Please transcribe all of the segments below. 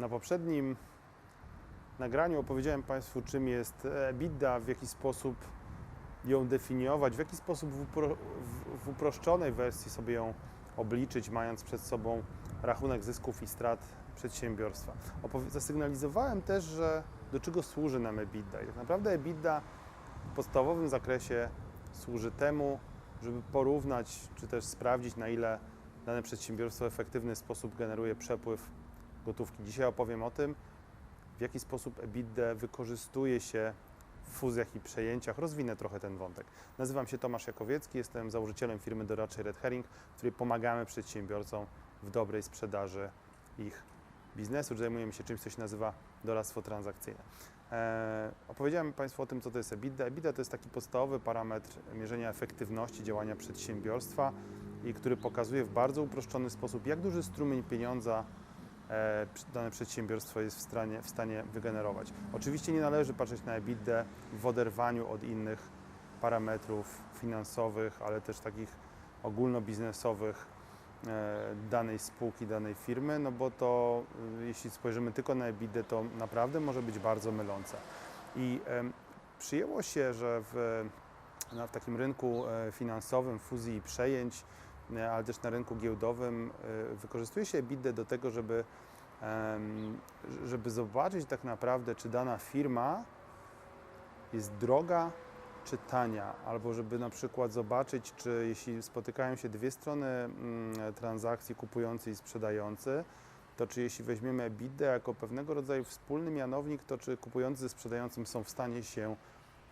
Na poprzednim nagraniu opowiedziałem Państwu, czym jest EBITDA, w jaki sposób ją definiować, w jaki sposób w, upro, w, uproszczonej wersji sobie ją obliczyć, mając przed sobą rachunek zysków i strat przedsiębiorstwa. Opowie- zasygnalizowałem też, że do czego służy nam EBITDA. I tak naprawdę EBITDA w podstawowym zakresie służy temu, żeby porównać, czy też sprawdzić, na ile dane przedsiębiorstwo w efektywny sposób generuje przepływ gotówki. Dzisiaj opowiem o tym, w jaki sposób EBITDA wykorzystuje się w fuzjach i przejęciach. Rozwinę trochę ten wątek. Nazywam się Tomasz Jakowiecki, jestem założycielem firmy doradczej Red Herring, w której pomagamy przedsiębiorcom w dobrej sprzedaży ich biznesu. Zajmujemy się czymś, co się nazywa doradztwo transakcyjne. Eee, opowiedziałem Państwu o tym, co to jest EBITDA. EBITDA to jest taki podstawowy parametr mierzenia efektywności działania przedsiębiorstwa i który pokazuje w bardzo uproszczony sposób, jak duży strumień pieniądza e, dane przedsiębiorstwo jest w stanie, w stanie wygenerować. Oczywiście nie należy patrzeć na EBITDA w oderwaniu od innych parametrów finansowych, ale też takich ogólnobiznesowych e, danej spółki, danej firmy, no bo to jeśli spojrzymy tylko na EBITDA, to naprawdę może być bardzo mylące. I przyjęło się, że w, na, w takim rynku e, finansowym, fuzji i przejęć, e, ale też na rynku giełdowym e, wykorzystuje się EBITDA do tego, żeby, żeby zobaczyć tak naprawdę, czy dana firma jest droga czy tania, albo żeby na przykład zobaczyć, czy jeśli spotykają się dwie strony mm, transakcji, kupujący i sprzedający, to czy jeśli weźmiemy EBITDA jako pewnego rodzaju wspólny mianownik, to czy kupujący ze sprzedającym są w stanie się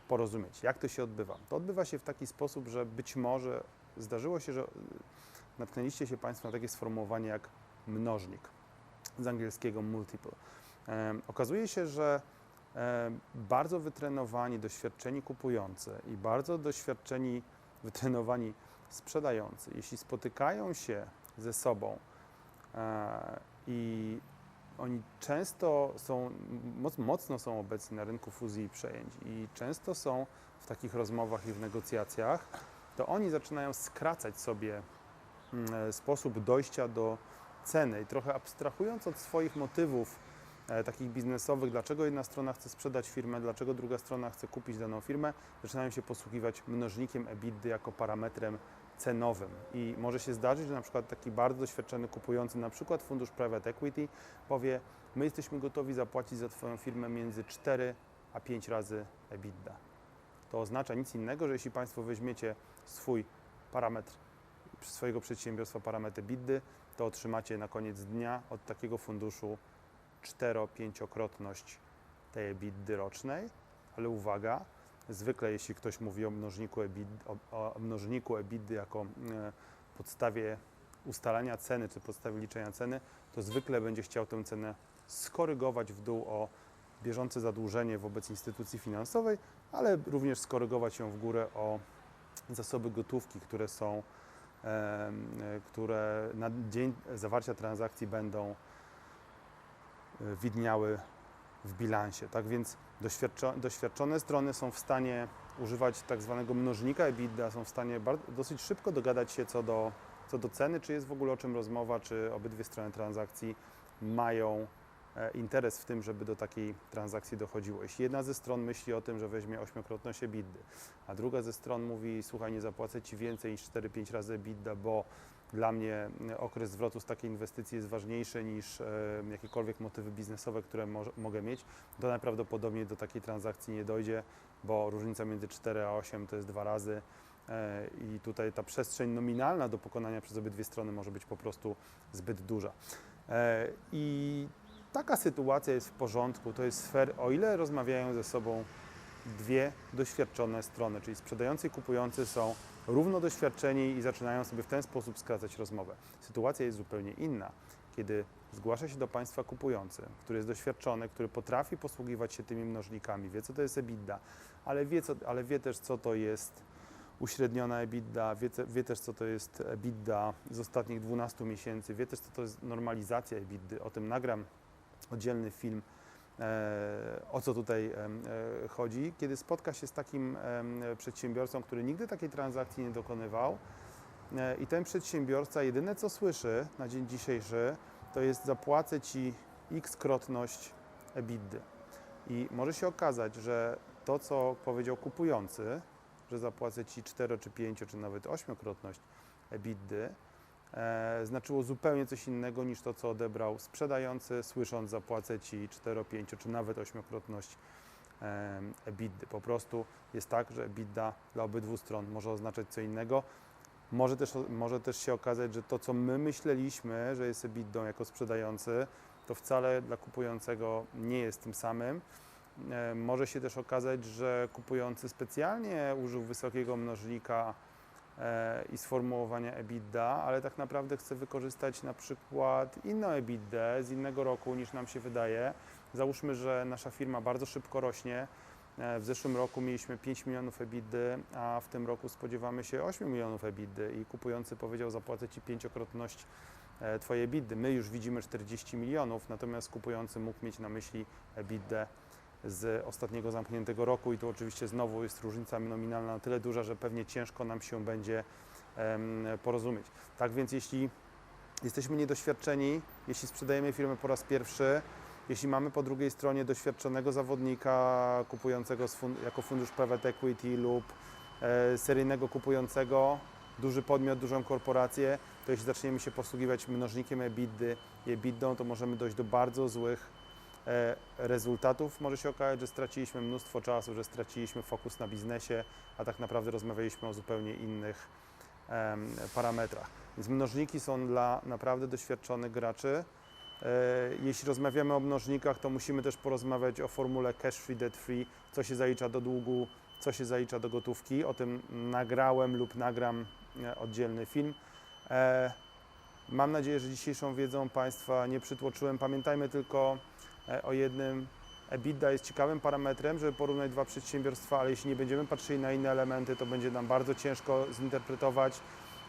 porozumieć. Jak to się odbywa? To odbywa się w taki sposób, że być może zdarzyło się, że natknęliście się Państwo na takie sformułowanie jak mnożnik, z angielskiego multiple. Okazuje się, że bardzo wytrenowani, doświadczeni kupujący i bardzo doświadczeni, wytrenowani sprzedający, jeśli spotykają się ze sobą e, i oni często są, moc, mocno są obecni na rynku fuzji i przejęć i często są w takich rozmowach i w negocjacjach, to oni zaczynają skracać sobie mm, e, sposób dojścia do ceny i trochę abstrahując od swoich motywów e, takich biznesowych, dlaczego jedna strona chce sprzedać firmę, dlaczego druga strona chce kupić daną firmę, zaczynają się posługiwać mnożnikiem EBITDA jako parametrem cenowym. I może się zdarzyć, że na przykład taki bardzo doświadczony kupujący, na przykład fundusz private equity, powie: My jesteśmy gotowi zapłacić za Twoją firmę między 4 a 5 razy EBITDA. To oznacza nic innego, że jeśli Państwo weźmiecie swój parametr swojego przedsiębiorstwa, parametr EBITDA, to otrzymacie na koniec dnia od takiego funduszu 4-5-krotność tej EBITDA rocznej, ale uwaga, zwykle jeśli ktoś mówi o mnożniku EBITDA, o, o mnożniku EBITDA jako e, podstawie ustalania ceny czy podstawie liczenia ceny, to zwykle będzie chciał tę cenę skorygować w dół o bieżące zadłużenie wobec instytucji finansowej, ale również skorygować ją w górę o zasoby gotówki, które są, które na dzień zawarcia transakcji będą e, widniały w bilansie. Tak więc doświadczo- doświadczone strony są w stanie używać tak zwanego mnożnika EBITDA, są w stanie dosyć szybko dogadać się co do, co do ceny, czy jest w ogóle o czym rozmowa, czy obydwie strony transakcji mają interes w tym, żeby do takiej transakcji dochodziło. Jeśli jedna ze stron myśli o tym, że weźmie ośmiokrotność EBITDA, a druga ze stron mówi, słuchaj, nie zapłacę Ci więcej niż 4-5 razy EBITDA, bo dla mnie e, okres zwrotu z takiej inwestycji jest ważniejszy niż e, jakiekolwiek motywy biznesowe, które mo- mogę mieć, to najprawdopodobniej do takiej transakcji nie dojdzie, bo różnica między 4 a 8 to jest dwa razy e, i tutaj ta przestrzeń nominalna do pokonania przez obydwie strony może być po prostu zbyt duża. E, I taka sytuacja jest w porządku, to jest sfer, o ile rozmawiają ze sobą dwie doświadczone strony, czyli sprzedający i kupujący są równo doświadczeni i zaczynają sobie w ten sposób skracać rozmowę. Sytuacja jest zupełnie inna, kiedy zgłasza się do Państwa kupujący, który jest doświadczony, który potrafi posługiwać się tymi mnożnikami, wie co to jest EBITDA, ale wie, co, ale wie też co to jest uśredniona EBITDA, wie, wie też co to jest EBITDA z ostatnich 12 miesięcy, wie też co to jest normalizacja EBITDA, o tym nagram oddzielny film, e, o co tutaj e, chodzi, kiedy spotka się z takim przedsiębiorcą, który nigdy takiej transakcji nie dokonywał e, i ten przedsiębiorca jedyne co słyszy na dzień dzisiejszy, to jest zapłacę Ci x-krotność EBITDA. I może się okazać, że to, co powiedział kupujący, że zapłacę Ci 4 czy 5 czy nawet 8-krotność EBITDA, e, znaczyło zupełnie coś innego niż to, co odebrał sprzedający, słysząc zapłacę Ci 4, 5 czy nawet 8-krotność e, EBITDA. Po prostu jest tak, że EBITDA dla obydwu stron może oznaczać co innego. Może też, może też się okazać, że to, co my myśleliśmy, że jest EBITDA jako sprzedający, to wcale dla kupującego nie jest tym samym. E, Może się też okazać, że kupujący specjalnie użył wysokiego mnożnika e, i sformułowania EBITDA, ale tak naprawdę chce wykorzystać na przykład inną EBITDA z innego roku niż nam się wydaje. Załóżmy, że nasza firma bardzo szybko rośnie. E, W zeszłym roku mieliśmy 5 milionów EBITDA, a w tym roku spodziewamy się 8 milionów EBITDA i kupujący powiedział zapłacę Ci pięciokrotność e, Twojej EBITDA. My już widzimy 40 milionów, natomiast kupujący mógł mieć na myśli EBITDA z ostatniego zamkniętego roku i tu oczywiście znowu jest różnica nominalna na tyle duża, że pewnie ciężko nam się będzie porozumieć. Tak więc jeśli jesteśmy niedoświadczeni, jeśli sprzedajemy firmę po raz pierwszy, jeśli mamy po drugiej stronie doświadczonego zawodnika kupującego jako fundusz private equity lub e, seryjnego kupującego, duży podmiot, dużą korporację, to jeśli zaczniemy się posługiwać mnożnikiem EBITDA EBITDA, to możemy dojść do bardzo złych rezultatów. Może się okazać, że straciliśmy mnóstwo czasu, że straciliśmy fokus na biznesie, a tak naprawdę rozmawialiśmy o zupełnie innych parametrach. Więc mnożniki są dla naprawdę doświadczonych graczy. E, Jeśli rozmawiamy o mnożnikach, to musimy też porozmawiać o formule cash free, debt free, co się zalicza do długu, co się zalicza do gotówki. O tym nagrałem lub nagram e, oddzielny film. E, Mam nadzieję, że dzisiejszą wiedzą Państwa nie przytłoczyłem. Pamiętajmy tylko e, o jednym. EBITDA jest ciekawym parametrem, żeby porównać dwa przedsiębiorstwa, ale jeśli nie będziemy patrzyli na inne elementy, to będzie nam bardzo ciężko zinterpretować.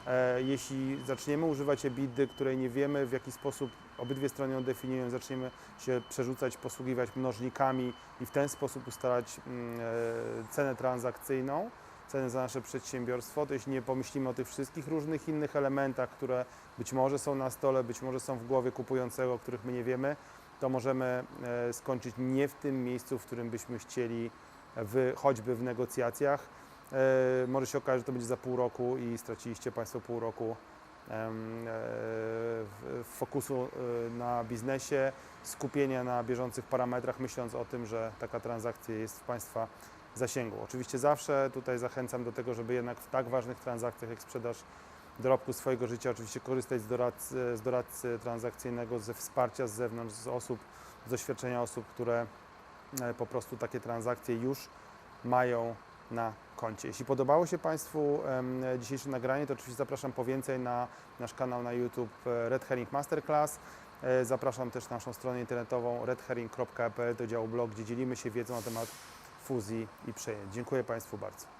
E, Jeśli zaczniemy używać EBITDA, której nie wiemy w jaki sposób obydwie strony ją definiują, zaczniemy się przerzucać, posługiwać mnożnikami i w ten sposób ustalać mm, e, cenę transakcyjną, cenę za nasze przedsiębiorstwo, to jeśli nie pomyślimy o tych wszystkich różnych innych elementach, które być może są na stole, być może są w głowie kupującego, których my nie wiemy, to możemy e, skończyć nie w tym miejscu, w którym byśmy chcieli, w, choćby w negocjacjach. E, Może się okazać, że to będzie za pół roku i straciliście Państwo pół roku e, fokusu e, na biznesie, skupienia na bieżących parametrach, myśląc o tym, że taka transakcja jest w Państwa zasięgu. Oczywiście zawsze tutaj zachęcam do tego, żeby jednak w tak ważnych transakcjach jak sprzedaż dorobku swojego życia, oczywiście korzystać z doradcy, z doradcy transakcyjnego, ze wsparcia z zewnątrz, z osób, z doświadczenia osób, które e, po prostu takie transakcje już mają na koncie. Jeśli podobało się Państwu dzisiejsze nagranie, to oczywiście zapraszam po więcej na nasz kanał na YouTube e, Red Herring Masterclass. E, Zapraszam też na naszą stronę internetową redherring.pl do działu blog, gdzie dzielimy się wiedzą na temat fuzji i przejęć. Dziękuję Państwu bardzo.